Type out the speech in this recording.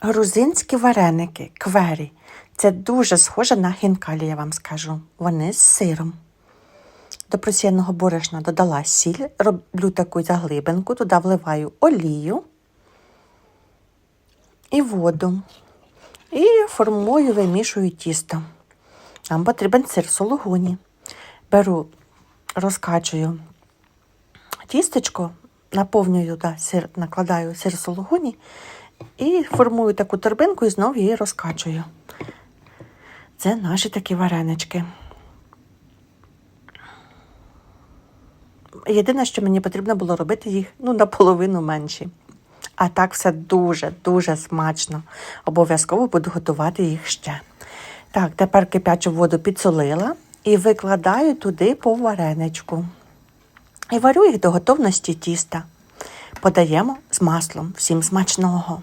Грузинські вареники квері. Це дуже схоже на хінкалі, я вам скажу. Вони з сиром. До просіяного борошна додала сіль, роблю таку заглибинку, туди вливаю олію і воду. І формую, вимішую тісто. Нам потрібен сир сологуні. Беру, розкачую тістечко, наповнюю да, сир, накладаю сир сологуні і формую таку торбинку і знову її розкачую. Це наші такі варенички. Єдине, що мені потрібно було робити їх ну, наполовину менші. А так все дуже-дуже смачно. Обов'язково буду готувати їх ще. Так, тепер кипячу воду підсолила і викладаю туди по вареничку. І варю їх до готовності тіста. Подаємо з маслом. Всім смачного!